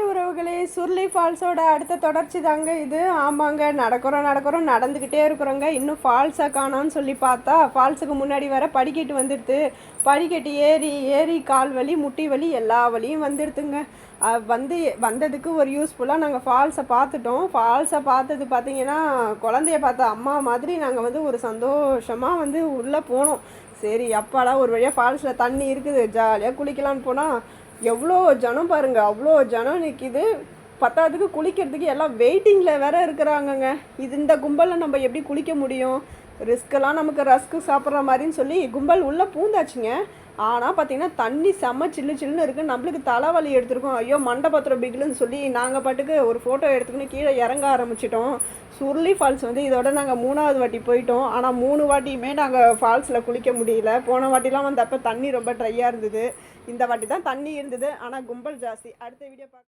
Hi உறவுகளே சுருளி ஃபால்ஸோட அடுத்த தொடர்ச்சி தாங்க இது. ஆமாங்க நடக்கிறோம் நடக்கிறோம் நடந்துக்கிட்டே இருக்கிறோங்க. இன்னும் ஃபால்ஸை காணோம்னு சொல்லி பார்த்தா ஃபால்ஸுக்கு முன்னாடி வர படிக்கட்டு வந்துடுது. படிக்கட்டு ஏறி ஏறி கால் வலி முட்டி வலி எல்லா வலியும் வந்துடுதுங்க. வந்து வந்ததுக்கு ஒரு யூஸ்ஃபுல்லாக நாங்கள் ஃபால்ஸை பார்த்துட்டோம். ஃபால்ஸை பார்த்தது பார்த்தீங்கன்னா குழந்தைய பார்த்த அம்மா மாதிரி நாங்கள் வந்து ஒரு சந்தோஷமாக வந்து உள்ளே போனோம். சரி அப்பாடா ஒரு வழியாக ஃபால்ஸில் தண்ணி இருக்குது. ஜாலியாக குளிக்கலான்னு போனால் எவ்வளோ ஜனம் பாருங்க அவ்வளோ ஜனம் நிற்கிது பத்தாவதுக்கு குளிக்கிறதுக்கு எல்லாம் வெயிட்டிங்கில் வேற இருக்கிறாங்கங்க. இது இந்த கும்பலில் நம்ம எப்படி குளிக்க முடியும்? ரிஸ்க்கெல்லாம் நமக்கு ரஸ்க்கு சாப்பிட்ற மாதிரின்னு சொல்லி கும்பல் உள்ளே பூந்தாச்சுங்க. ஆனால் பார்த்தீங்கன்னா தண்ணி செம்ம சில்லு சில்லுன்னு இருக்குது நம்மளுக்கு தலைவலி எடுத்திருக்கோம். ஐயோ மண்டபத்திரம் பிகிலுன்னு சொல்லி நாங்கள் பாட்டுக்கு ஒரு ஃபோட்டோ எடுத்துக்கணும் கீழே இறங்க ஆரம்பிச்சிட்டோம். சுருளி ஃபால்ஸ் வந்து இதோட நாங்கள் மூணாவது வாட்டி போயிட்டோம். ஆனால் மூணு வாட்டியுமே நாங்கள் ஃபால்ஸில் குளிக்க முடியல. போன வாட்டிலாம் வந்தப்போ தண்ணி ரொம்ப ட்ரையாக இருந்தது. இந்த வாட்டி தான் தண்ணி இருந்தது. ஆனால் கும்பல் ஜாஸ்தி. அடுத்த வீடியோ பார்க்க